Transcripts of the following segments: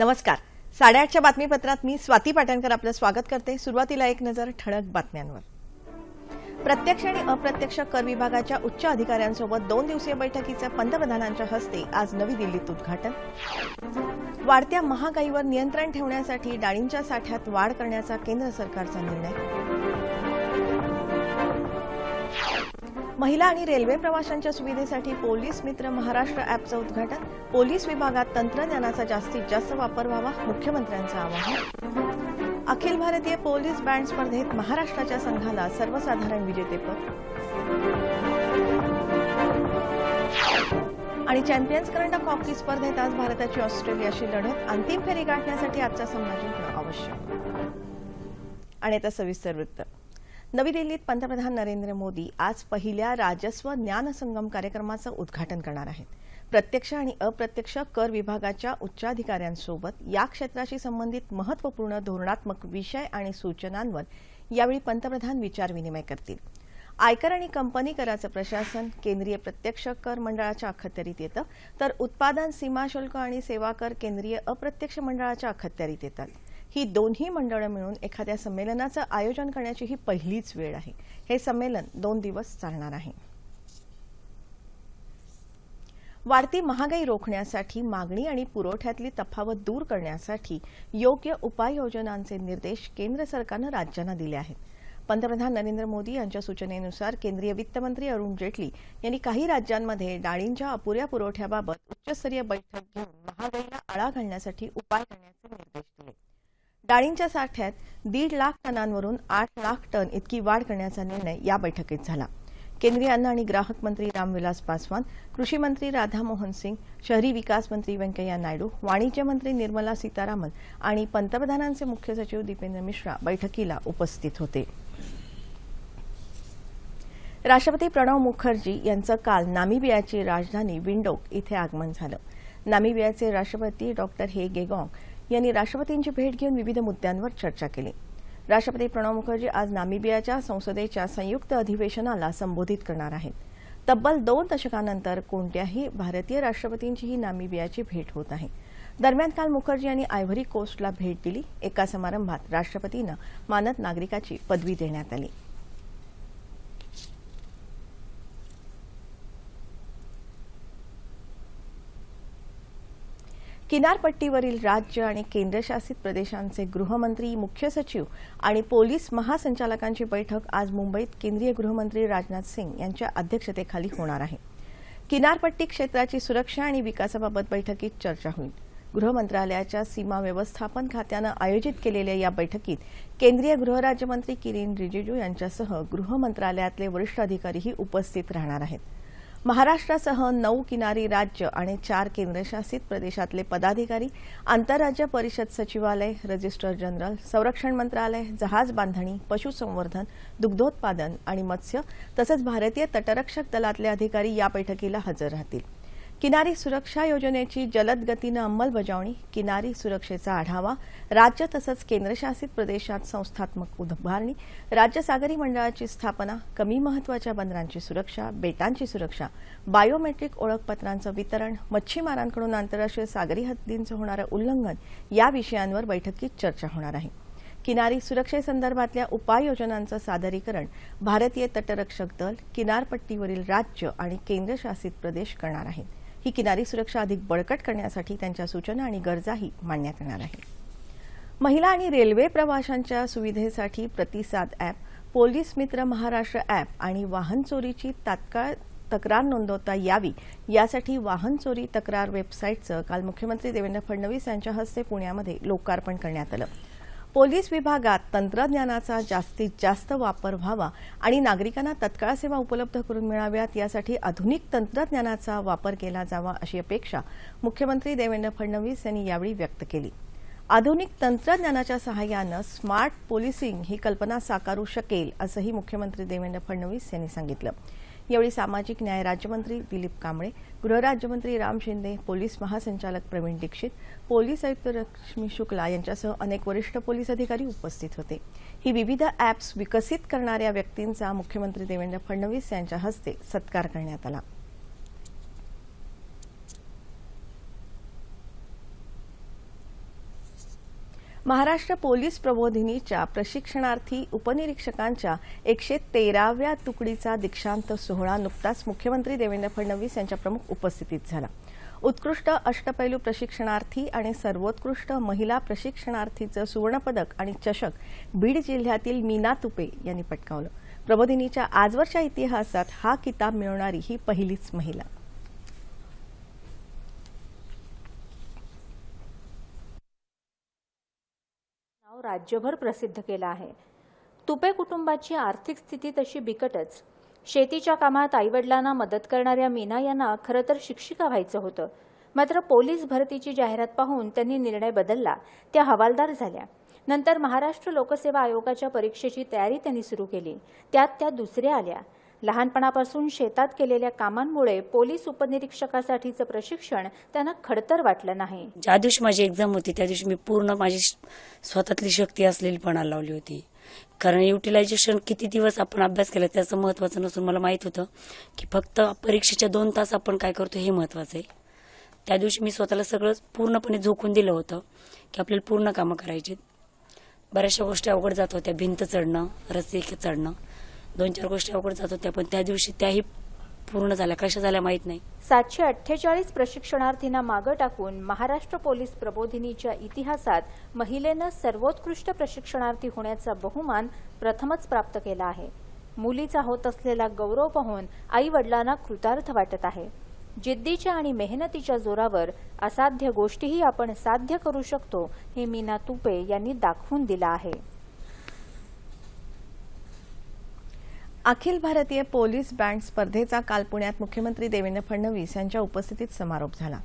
नमस्कार. साडेआठच्या बातमीपत्रात मी स्वाती पाटणकर आपलं स्वागत करते. सुरुवातीला एक नजर ठळक बातम्यांवर. प्रत्यक्ष आणि अप्रत्यक्ष कर विभागाच्या उच्च अधिकाऱ्यांसोबत दोन दिवसीय बैठकीचं पंतप्रधानांच्या हस्ते आज नवी दिल्लीत उद्घाटन. वाढत्या महागाईवर नियंत्रण ठेवण्यासाठी डाळींच्या साठ्यात वाढ करण्याचा केंद्र सरकारचा निर्णय. महिला आणि रेल्वे प्रवाशांच्या सुविधेसाठी पोलीस मित्र महाराष्ट्र अॅपचं उद्घाटन. पोलीस विभागात तंत्रज्ञानाचा जास्तीत जास्त वापर व्हावा मुख्यमंत्र्यांचं आवाहन. अखिल भारतीय पोलीस बँड स्पर्धेत महाराष्ट्राच्या संघाला सर्वसाधारण विजेतेपद आणि चॅम्पियन्स करंडक हॉकी स्पर्धेत आज भारताची ऑस्ट्रेलियाशी लढत. अंतिम फेरी गाठण्यासाठी आजचा सामना जिंकणं आवश्यक. आणि आता सविस्तर वृत्त. नवी दिल्लीत पंतप्रधान नरेंद्र मोदी आज पहिल्या राजस्व ज्ञान संगम कार्यक्रमाचं उद्घाटन करणार आहेत. प्रत्यक्ष आणि अप्रत्यक्ष कर विभागाच्या उच्चाधिकाऱ्यांसोबत या क्षेत्राशी संबंधित महत्त्वपूर्ण धोरणात्मक विषय आणि सूचनांवर यावेळी पंतप्रधान विचारविनिमय करतील. आयकर आणि कंपनी कराचं प्रशासन केंद्रीय प्रत्यक्ष कर मंडळाच्या अखत्यारीत येतं तर उत्पादन सीमा शुल्क आणि सेवा कर केंद्रीय अप्रत्यक्ष मंडळाच्या अखत्यारीत येतात. ही दोन्ही मंडळं मिळून एखाद्या संमेलनाचं आयोजन करण्याची ही पहिलीच वेळ आहे. हे संमेलन दोन दिवस चालणार आहे. वाढती महागाई रोखण्यासाठी मागणी आणि पुरवठ्यातली तफावत दूर करण्यासाठी योग्य उपाययोजनांचे निर्देश केंद्र सरकारनं राज्यांना दिले आहेत. पंतप्रधान नरेंद्र मोदी यांच्या सूचनेनुसार केंद्रीय वित्तमंत्री अरुण जेटली यांनी काही राज्यांमध्ये डाळींच्या अपुऱ्या पुरवठ्याबाबत उच्चस्तरीय बैठक घेऊन महागाईला आळा घालण्यासाठी उपाय करण्याचे निर्देश दिले. डाळींच्या साठ्यात दीड लाख टनांवरून आठ लाख टन इतकी वाढ करण्याचा निर्णय या बैठकीत झाला. केंद्रीय अन्न आणि ग्राहक मंत्री रामविलास पासवान कृषी मंत्री राधामोहन सिंग शहरी विकास मंत्री व्यंकय्या नायडू वाणिज्य मंत्री निर्मला सीतारामन आणि पंतप्रधानांचे मुख्य सचिव दीपेंद्र मिश्रा बैठकीला उपस्थित होते. राष्ट्रपती प्रणव मुखर्जी यांचं काल नामिबियाची राजधानी विंडोक इथे आगमन झालं. नामिबियाचे राष्ट्रपती डॉक्टर हे गेगॉंग यांनी राष्ट्रपतींची भेट घेऊन विविध मुद्द्यांवर चर्चा केली. राष्ट्रपती प्रणव मुखर्जी आज नामिबियाच्या संसदेच्या संयुक्त अधिवेशनाला संबोधित करणार आहेत. तब्बल दोन दशकानंतर कोणत्याही भारतीय राष्ट्रपतींची ही नामिबियाची भेट होत आहे. दरम्यान काल मुखर्जी यांनी आयव्हरी कोस्टला भेट दिली. एका समारंभात राष्ट्रपतींना मानद नागरिकाची पदवी देण्यात आली. किनारपट्टीवरील राज्य आणि केंद्रशासित प्रदेशांचे गृहमंत्री मुख्य सचिव आणि पोलीस महासंचालकांची बैठक आज मुंबईत केंद्रीय गृहमंत्री राजनाथ सिंग यांच्या अध्यक्षतेखाली होणार आहे. किनारपट्टी क्षेत्राची सुरक्षा आणि विकासाबाबत बैठकीत चर्चा होईल. गृह मंत्रालयाच्या सीमा व्यवस्थापन खात्यानं आयोजित केलेल्या या बैठकीत केंद्रीय गृहराज्यमंत्री किरेन रिजिजू यांच्यासह गृह मंत्रालयातले वरिष्ठ अधिकारीही उपस्थित राहणार आहेत. महाराष्ट्रासह नऊ किनारी राज्य आणि चार केंद्रशासित प्रदेशातले पदाधिकारी आंतरराज्य परिषद सचिवालय रजिस्टर जनरल संरक्षण मंत्रालय जहाज बांधणी पशुसंवर्धन दुग्धोत्पादन आणि मत्स्य तसंच भारतीय तटरक्षक दलातले अधिकारी या बैठकीला हजर राहतील. किनारी सुरक्षा योजनेची जलद गतीनं अंमलबजावणी किनारी सुरक्षेचा आढावा राज्य तसंच केंद्रशासित प्रदेशात संस्थात्मक उभारणी राज्य सागरी मंडळाची स्थापना कमी महत्त्वाच्या बंदरांची सुरक्षा बेटांची सुरक्षा बायोमेट्रिक ओळखपत्रांचं वितरण मच्छीमारांकडून आंतरराष्ट्रीय सागरी हद्दींचं होणारं उल्लंघन या विषयांवर बैठकीत चर्चा होणार आहे. किनारी सुरक्षेसंदर्भातल्या उपाययोजनांचं सादरीकरण भारतीय तटरक्षक दल किनारपट्टीवरील राज्य आणि केंद्रशासित प्रदेश करणार आहेत. ही किनारी सुरक्षा अधिक बळकट करण्यासाठी त्यांच्या सूचना आणि गरजाही मांडण्यात येणार आहे महिला आणि रेल्वे प्रवाशांच्या सुविधेसाठी प्रतिसाद अॅप पोलीस मित्र महाराष्ट्र अॅप आणि वाहन चोरीची तात्काळ तक्रार नोंदवता यावी यासाठी वाहन चोरी तक्रार वेबसाईटचं काल मुख्यमंत्री देवेंद्र फडणवीस यांच्या हस्ते पुण्यामध्ये लोकार्पण करण्यात आलं. पोलीस विभागात तंत्रज्ञानाचा जास्तीत जास्त वापर व्हावा आणि नागरिकांना तत्काळ सेवा उपलब्ध करून मिळाव्यात यासाठी आधुनिक तंत्रज्ञानाचा वापर केला जावा अशी अपेक्षा मुख्यमंत्री देवेंद्र फडणवीस यांनी यावेळी व्यक्त केली. आधुनिक तंत्रज्ञानाच्या सहाय्यानं स्मार्ट पोलिसिंग ही कल्पना साकारू शकेल असंही मुख्यमंत्री देवेंद्र फडणवीस यांनी सांगितलं. यावेळी सामाजिक न्याय राज्यमंत्री दिलीप कांबळे गृहराज्यमंत्री राम शिंदे पोलीस महासंचालक प्रवीण दीक्षित पोलीस आयुक्त लक्ष्मी शुक्ला यांच्यासह अनेक वरिष्ठ पोलीस अधिकारी उपस्थित होते. ही विविध ॲप्स विकसित करणाऱ्या व्यक्तींचा मुख्यमंत्री देवेंद्र फडणवीस यांच्या हस्ते सत्कार करण्यात आला. महाराष्ट्र पोलीस प्रबोधिनीच्या प्रशिक्षणार्थी उपनिरीक्षकांच्या एकशे तेराव्या तुकडीचा दीक्षांत सोहळा नुकताच मुख्यमंत्री देवेंद्र फडणवीस यांच्या प्रमुख उपस्थितीत झाला. उत्कृष्ट अष्टपैलू प्रशिक्षणार्थी आणि सर्वोत्कृष्ट महिला प्रशिक्षणार्थीचं सुवर्णपदक आणि चषक बीड जिल्ह्यातील मीना तुपे यांनी पटकावलं. प्रबोधिनीच्या आजवरच्या इतिहासात हा किताब मिळवणारी ही पहिलीच महिला. राज्यभर प्रसिद्ध केला आहे. तुपे कुटुंबाची आर्थिक स्थिती तशी बिकटच. शेतीच्या कामात आईवडिलांना मदत करणाऱ्या मीना यांना खरं तर शिक्षिका व्हायचं होतं. मात्र पोलीस भरतीची जाहिरात पाहून त्यांनी निर्णय बदलला. त्या हवालदार झाल्या. नंतर महाराष्ट्र लोकसेवा आयोगाच्या परीक्षेची तयारी त्यांनी सुरू केली. त्यात त्या दुसऱ्या आल्या. लहानपणापासून शेतात केलेल्या कामांमुळे पोलीस उपनिरीक्षकासाठीचं प्रशिक्षण त्यांना खडतर वाटलं नाही. ज्या दिवशी माझी एक्झाम होती त्या दिवशी मी पूर्ण माझी श- स्वतःतली शक्ती असलेली पणाला लावली होती. कारण युटिलायझेशन किती दिवस आपण अभ्यास केला त्याचं महत्वाचं नसून मला माहीत होतं की फक्त परीक्षेच्या दोन तास आपण काय करतो हे महत्वाचं आहे. त्या दिवशी मी स्वतःला सगळं पूर्णपणे झोकून दिलं होतं की आपल्याला पूर्ण कामं करायची बऱ्याचशा गोष्टी अवघड जात होत्या. भिंत चढणं रस्ते चढणं. दोन चार गोष्टी अवघड जात होत्या पण त्या दिवशी त्याही पूर्ण झाल्या. कशा झाल्या माहीत नाही. सातशे अठ्ठेचाळीस प्रशिक्षणार्थींना मागं टाकून महाराष्ट्र पोलीस प्रबोधिनीच्या इतिहासात महिलेनं सर्वोत्कृष्ट प्रशिक्षणार्थी होण्याचा बहुमान प्रथमच प्राप्त केला आहे. मुलीचा होत असलेला गौरव पाहून आई वडिलांना कृतार्थ वाटत आहे. जिद्दीच्या आणि मेहनतीच्या जोरावर असाध्य गोष्टीही आपण साध्य करू शकतो हे मीना तुपे यांनी दाखवून दिलं आहे. अखिल भारतीय पोलीस बँड स्पर्धेचा काल पुण्यात मुख्यमंत्री देवेंद्र फडणवीस यांच्या उपस्थितीत समारोप झाला.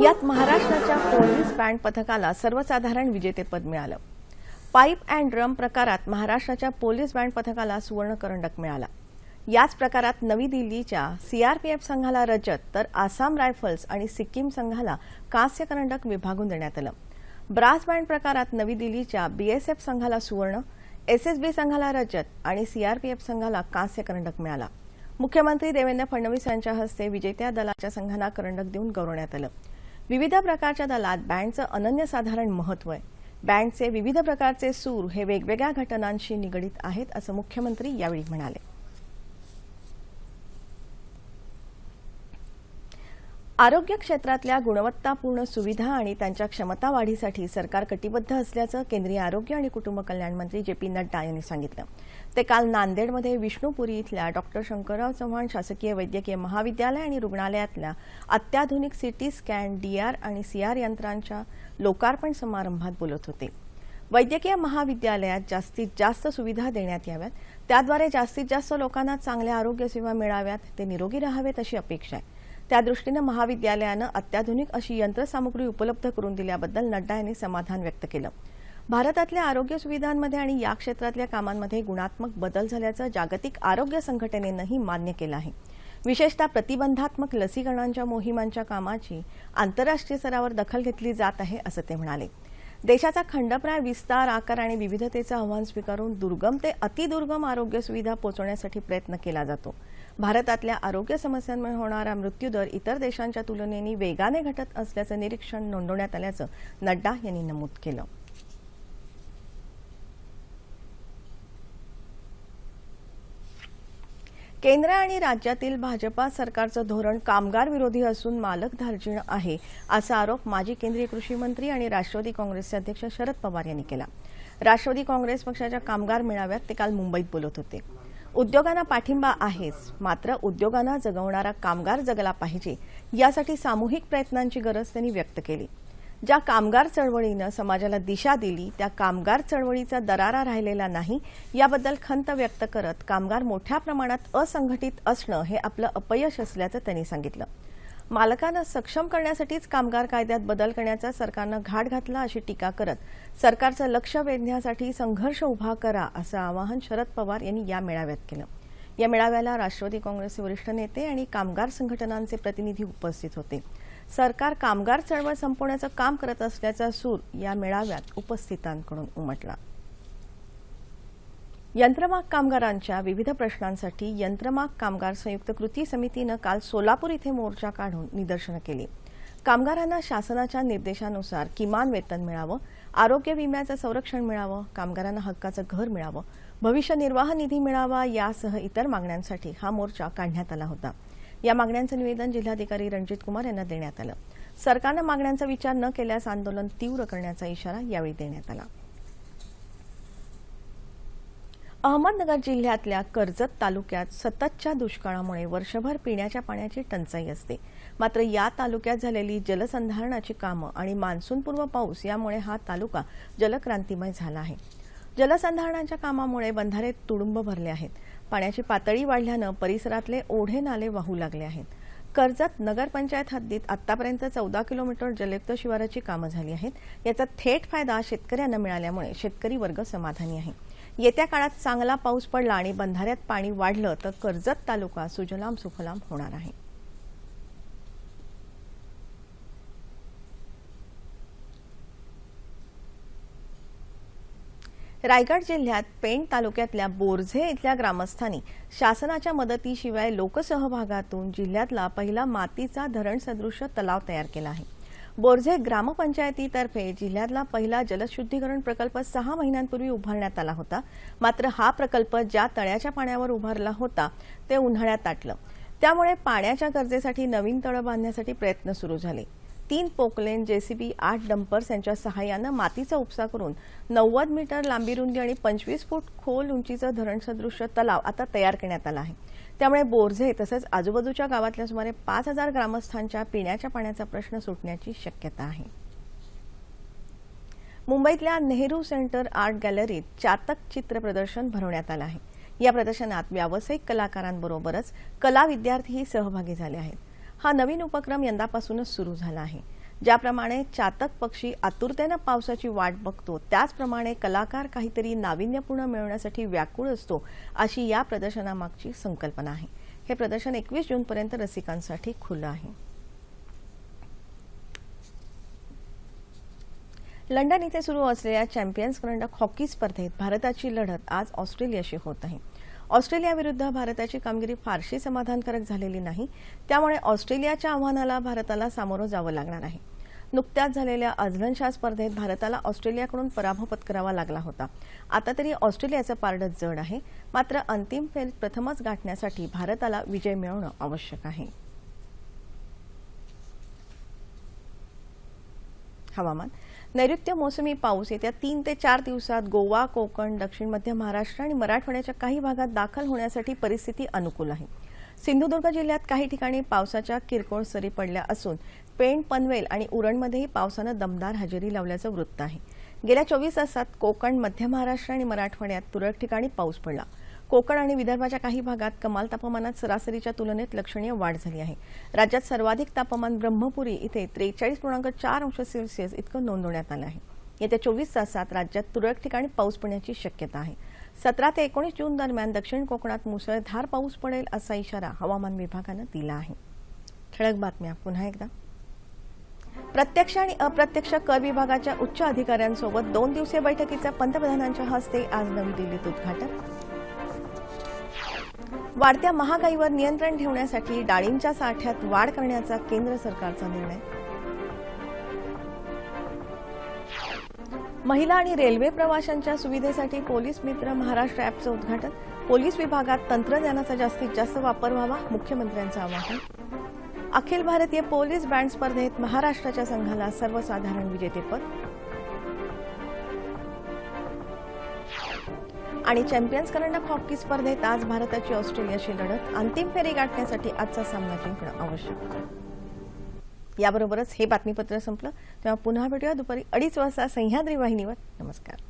यात महाराष्ट्राच्या पोलीस बँड पथकाला सर्वसाधारण विजेतेपद मिळालं. पाईप अँड ड्रम प्रकारात महाराष्ट्राच्या पोलीस बँड पथकाला सुवर्ण करंडक मिळाला. याच प्रकारात नवी दिल्लीच्या सीआरपीएफ संघाला रजत तर आसाम रायफल्स आणि सिक्कीम संघाला कांस्य करंडक विभागून देण्यात आलं. ब्रास बँड प्रकारात नवी दिल्लीच्या बीएसएफ संघाला सुवर्ण एसएसबी संघाला रजत आणि सीआरपीएफ संघाला कांस्य करंडक मिळाला. मुख्यमंत्री देवेंद्र फडणवीस यांच्या हस्ते विजेत्या दलाच्या संघांना करंडक देऊन गौरवण्यात आलं. विविध प्रकारच्या दलात बँडचं अनन्यसाधारण महत्त्व आहे. बँडचे विविध प्रकारचे सूर हे वेगवेगळ्या घटनांशी निगडीत आहेत असं मुख्यमंत्री यावेळी म्हणाले. आरोग्य क्षेत्रातल्या गुणवत्तापूर्ण सुविधा आणि त्यांच्या क्षमता वाढीसाठी सरकार कटिबद्ध असल्याचं केंद्रीय आरोग्य आणि कुटुंब कल्याण मंत्री जे पी नड्डा यांनी सांगितलं. ते काल नांदेडमध्ये विष्णुपुरी इथल्या डॉक्टर शंकरराव चव्हाण शासकीय वैद्यकीय महाविद्यालय आणि रुग्णालयातल्या अत्याधुनिक सिटी स्कॅन डीआर आणि सीआर यंत्रांच्या लोकार्पण समारंभात बोलत होते. वैद्यकीय महाविद्यालयात जास्तीत जास्त सुविधा देण्यात याव्यात. त्याद्वारे जास्तीत जास्त लोकांना चांगल्या आरोग्य सेवा मिळाव्यात. ते निरोगी राहावेत अशी अपेक्षा आहे. त्यादृष्टीनं महाविद्यालयानं अत्याधुनिक अशी यंत्रसामुग्री उपलब्ध करून दिल्याबद्दल नड्डा यांनी समाधान व्यक्त केलं. भारतातल्या आरोग्य सुविधांमध्ये आणि या क्षेत्रातल्या कामांमध्ये गुणात्मक बदल झाल्याचं जागतिक आरोग्य संघटनेनंही मान्य केलं आहे. विशेषतः प्रतिबंधात्मक लसीकरणांच्या मोहिमांच्या कामाची आंतरराष्ट्रीय स्तरावर दखल घेतली जात आहे असं ते म्हणाले. देशाचा खंडप्राय विस्तार आकार आणि विविधतेचं आव्हान स्वीकारून दुर्गम ते अतिदुर्गम आरोग्य सुविधा पोहोचवण्यासाठी प्रयत्न केला जातो. भारतातल्या आरोग्य समस्यांमुळे होणारा मृत्यूदर इतर देशांच्या तुलनेने वेगाने घटत असल्याचं निरीक्षण नोंदवण्यात आल्याचं नड्डा यांनी नमूद केलं. केंद्र आणि राज्यातील भाजपा सरकारचं धोरण कामगार विरोधी असून मालकधार्जिण आहे असा आरोप माजी केंद्रीय कृषी मंत्री आणि राष्ट्रवादी काँग्रेसचे अध्यक्ष शरद पवार यांनी केला. राष्ट्रवादी काँग्रेस पक्षाच्या कामगार मेळाव्यात ते काल मुंबईत बोलत होते. उद्योगांना पाठिंबा आहेच. मात्र उद्योगांना जगवणारा कामगार जगला पाहिजे यासाठी सामूहिक प्रयत्नांची गरज त्यांनी व्यक्त केली. ज्या कामगार चळवळीनं समाजाला दिशा दिली त्या कामगार चळवळीचा दरारा राहिलेला नाही याबद्दल खंत व्यक्त करत कामगार मोठ्या प्रमाणात असंघटित असणं हे आपलं अपयश असल्याचं त्यांनी सांगितलं. मालकांना सक्षम करण्यासाठीच कामगार कायद्यात बदल करण्याचा सरकारनं घाट घातला अशी टीका करत सरकारचं लक्ष वेधण्यासाठी संघर्ष उभा करा असं आवाहन शरद पवार यांनी या मेळाव्यात केलं. या मेळाव्याला राष्ट्रवादी काँग्रेसचे वरिष्ठ नेते आणि कामगार संघटनांचे प्रतिनिधी उपस्थित होते. सरकार कामगार चळवळ संपवण्याचं काम करत असल्याचा सूर या मेळाव्यात उपस्थितांकडून उमटला. यंत्रमाग कामगारांच्या विविध प्रश्नांसाठी यंत्रमाग कामगार संयुक्त कृती समितीनं काल सोलापूर इथे मोर्चा काढून निदर्शनं केली. कामगारांना शासनाच्या निर्देशानुसार किमान वेतन मिळावं आरोग्य विम्याचं संरक्षण मिळावं कामगारांना हक्काचं घर मिळावं भविष्य निर्वाह निधी मिळावा यासह इतर मागण्यांसाठी हा मोर्चा काढण्यात आला होता. या मागण्यांचं निवेदन जिल्हाधिकारी रणजित कुमार यांना देण्यात आलं. सरकारनं मागण्यांचा विचार न केल्यास आंदोलन तीव्र करण्याचा इशारा यावेळी देण्यात आला. अहमदनगर जिल्ह्यातल्या कर्जत तालुक्यात सततच्या दुष्काळामुळे वर्षभर पिण्याच्या पाण्याची टंचाई असते. मात्र या तालुक्यात झालेली जलसंधारणाची कामं आणि मान्सूनपूर्व पाऊस यामुळे हा तालुका जलक्रांतीमय झाला आहे. जलसंधारणाच्या कामामुळे बंधारे तुडुंब भरले आहेत. पाण्याची पातळी वाढल्यानं परिसरातले ओढे नाले वाहू लागले आहेत. कर्जत नगरपंचायत हद्दीत आतापर्यंत चौदा किलोमीटर जलयुक्त शिवाराची कामं झाली आहेत. याचा थेट फायदा शेतकऱ्यांना मिळाल्यामुळे शेतकरी वर्ग समाधानी आहे. येत्या काळात चांगला पाऊस पडला आणि बंधाऱ्यात पाणी वाढलं तर कर्जत तालुका सुजलाम सुफलाम होणार आहे. रायगड जिल्ह्यात पेण तालुक्यातल्या बोरझे इथल्या ग्रामस्थांनी शासनाच्या मदतीशिवाय लोकसहभागातून जिल्ह्यातला पहिला मातीचा धरण सदृश तलाव तयार केला आहे. बोरझे ग्रामपंचायतीतर्फे जिल्ह्यातला पहिला जलशुद्धीकरण प्रकल्प सहा महिन्यांपूर्वी उभारण्यात आला होता. मात्र हा प्रकल्प ज्या तळ्याच्या पाण्यावर उभारला होता ते उन्हाळ्यात ताटलं त्यामुळे पाण्याच्या गरजेसाठी नवीन तळं बांधण्यासाठी प्रयत्न सुरू झाले. तीन पोकलेन जेसीबी आठ डंपर्स यांच्या सहाय्यानं मातीचा उपसा करून नव्वद मीटर लांबी रुंदी आणि पंचवीस फूट खोल उंचीचं धरणसदृश्य तलाव आता तयार करण्यात आला आहे. त्यामुळे बोरझे तसंच आजूबाजूच्या गावातल्या सुमारे पाच हजार ग्रामस्थांच्या पिण्याच्या पाण्याचा प्रश्न सुटण्याची शक्यता आहे. मुंबईतल्या नेहरू सेंटर आर्ट गॅलरीत चातक चित्र प्रदर्शन भरवण्यात आलं आहे. या प्रदर्शनात व्यावसायिक कलाकारांबरोबरच कला विद्यार्थीही सहभागी झाले आहेत. हा नवीन उपक्रम यंदापासूनच सुरू झाला आहे. ज्याप्रमाणे चातक पक्षी आतुरतेनं पावसाची वाट बघतो त्याचप्रमाणे कलाकार काहीतरी नाविन्यपूर्ण मिळवण्यासाठी व्याकुळ असतो अशी या प्रदर्शनामागची संकल्पना आहे. हे प्रदर्शन एकवीस जूनपर्यंत रसिकांसाठी खुलं आहे. लंडन इथे सुरू असलेल्या चॅम्पियन्स करंडक हॉकी स्पर्धेत भारताची लढत आज ऑस्ट्रेलियाशी होत आहे. ऑस्ट्रेलियाविरुद्ध भारताची कामगिरी फारशी समाधानकारक झालेली नाही. त्यामुळे ऑस्ट्रेलियाच्या आव्हानाला भारताला सामोरं जावं लागणार आहे. नुकत्याच झालेल्या अझलनशाह स्पर्धेत भारताला ऑस्ट्रेलियाकडून पराभव पत्करावा लागला होता. आता तरी ऑस्ट्रेलियाचं पारडं जड आहे. मात्र अंतिम फेरीत प्रथमच गाठण्यासाठी भारताला विजय मिळवणं आवश्यक आहे. हवामान नैऋत्य मोसमी पाऊस येत्या तीन ते चार दिवसात गोवा कोकण दक्षिण मध्य महाराष्ट्र आणि मराठवाड्याच्या काही भागात दाखल होण्यासाठी परिस्थिती अनुकूल आहे. सिंधुदुर्ग जिल्ह्यात काही ठिकाणी पावसाच्या किरकोळ सरी पडल्या असून पेण पनवेल आणि उरणमध्येही पावसानं दमदार हजेरी लावल्याचं वृत्त आहे. गेल्या चोवीस तासात कोकण मध्य महाराष्ट्र आणि मराठवाड्यात तुरळक ठिकाणी पाऊस पडला. कोकण आणि विदर्भाच्या काही भागात कमाल तापमानात सरासरीच्या तुलनेत लक्षणीय वाढ झाली आहे. राज्यात सर्वाधिक तापमान ब्रह्मपुरी इथे त्रेचाळीस पूर्णांक चार अंश सेल्सिअस इतकं नोंदवण्यात आलं आहे. येत्या चोवीस तासात राज्यात तुरळक ठिकाणी पाऊस पडण्याची शक्यता आहे. सतरा ते एकोणीस जून दरम्यान दक्षिण कोकणात मुसळधार पाऊस पडेल असा इशारा हवामान विभागानं दिला आहे. ठळक बातम्या पुन्हा एकदा. प्रत्यक्ष आणि अप्रत्यक्ष कर विभागाच्या उच्च अधिकाऱ्यांसोबत दोन दिवसीय बैठकीचं पंतप्रधानांच्या हस्ते आज नवी दिल्लीत उद्घाटन. वाढत्या महागाईवर नियंत्रण ठेवण्यासाठी डाळींच्या साठ्यात वाढ करण्याचा केंद्र सरकारचा निर्णय. महिला आणि रेल्वे प्रवाशांच्या सुविधेसाठी पोलीस मित्र महाराष्ट्र ॲपचं उद्घाटन. पोलीस विभागात तंत्रज्ञानाचा जास्तीत जास्त वापर व्हावा मुख्यमंत्र्यांचं आवाहन. अखिल भारतीय पोलीस बँड स्पर्धेत महाराष्ट्राच्या संघाला सर्वसाधारण विजेतेपद. आणि चॅम्पियन्स करंडक हॉकी स्पर्धेत आज भारताची ऑस्ट्रेलियाशी लढत. अंतिम फेरी गाठण्यासाठी आजचा सामना जिंकणं आवश्यक. याबरोबरच हे बातमीपत्र संपलं. तेव्हा पुन्हा भेटूया दुपारी अडीच वाजता सह्याद्री वाहिनीवर. नमस्कार.